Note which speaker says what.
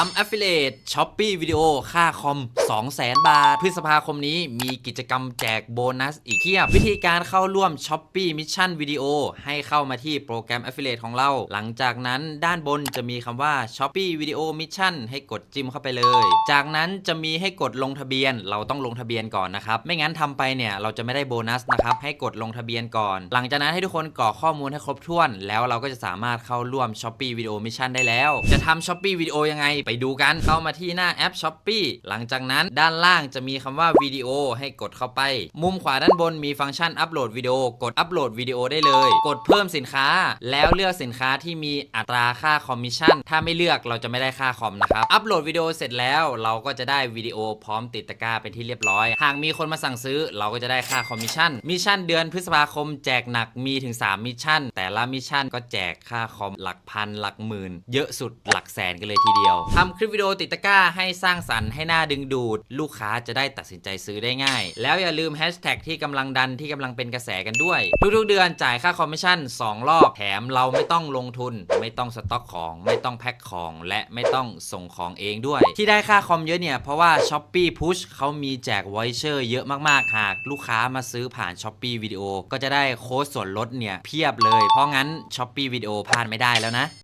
Speaker 1: ทำ Affiliate Shopee วิดีโอค่าคอม 200,000 บาท พฤษภาคมนี้มีกิจกรรมแจกโบนัสอีกเพียบ วิธีการเข้าร่วม Shopee Mission Video ให้เข้ามาที่โปรแกรม Affiliate ของเรา หลังจากนั้นด้านบนจะมีคำว่า Shopee Video Mission ให้กดจิ้มเข้าไปเลย จากนั้นจะมีให้กดลงทะเบียน เราต้องลงทะเบียนก่อนนะครับ ไม่งั้นทำไปเนี่ยเราจะไม่ได้โบนัสนะครับ ให้กดลงทะเบียนก่อน หลังจากนั้นให้ทุกคนกรอกข้อมูลให้ครบถ้วน แล้วเราก็จะสามารถเข้าร่วม Shopee Video Mission ได้แล้ว จะทำ Shopee Video ยังไงไปดูกันเข้ามาที่หน้าแอป Shopee หลังจากนั้นด้านล่างจะมีคำว่าวิดีโอให้กดเข้าไป มุมขวาด้านบนมีฟังก์ชันอัปโหลดวิดีโอกดอัปโหลดวิดีโอได้เลย กดเพิ่มสินค้า แล้วเลือกสินค้าที่มีอัตราค่าคอมมิชชั่นถ้าไม่เลือกเราจะไม่ได้ค่าคอมนะครับอัปโหลดวิดีโอเสร็จแล้วเราก็จะได้วิดีโอพร้อมติดตะกร้าเป็นที่เรียบร้อย หากมีคนมาสั่งซื้อเราก็จะได้ค่าคอมมิชชั่นมิชชั่นเดือนพฤษภาคมแจกหนักมีถึง 3 มิชชั่น แต่ละมิชชั่นก็แจกค่าคอมหลักพันหลักหมื่น เยอะสุดหลักแสนกันเลยทีเดียวทำคลิปวิดีโอติดตะกร้าให้สร้างสรรค์ให้หน่าดึงดูด ลูกค้าจะได้ตัดสินใจซื้อได้ง่าย แล้วอย่าลืมแฮชแท็กที่กำลังดันที่กำลังเป็นกระแสกันด้วย ทุกๆเดือนจ่ายค่าคอมมิชชั่น 2 รอบแถมเราไม่ต้องลงทุน ไม่ต้องสต็อกของ ไม่ต้องแพ็คของ และไม่ต้องส่งของเองด้วย ที่ได้ค่าคอมเยอะเนี่ยเพราะว่า s h อ p e e Push เขามีแจกไวเชอร์เยอะมากๆหากลูกค้ามาซื้อผ่าน s h อ p e e วิดีโอก็จะได้โค้ดส่วนลดเนี่ยเพียบเลย เพราะงั้น s h อ p e e วิดีโอพลาดไม่ได้แล้วนะ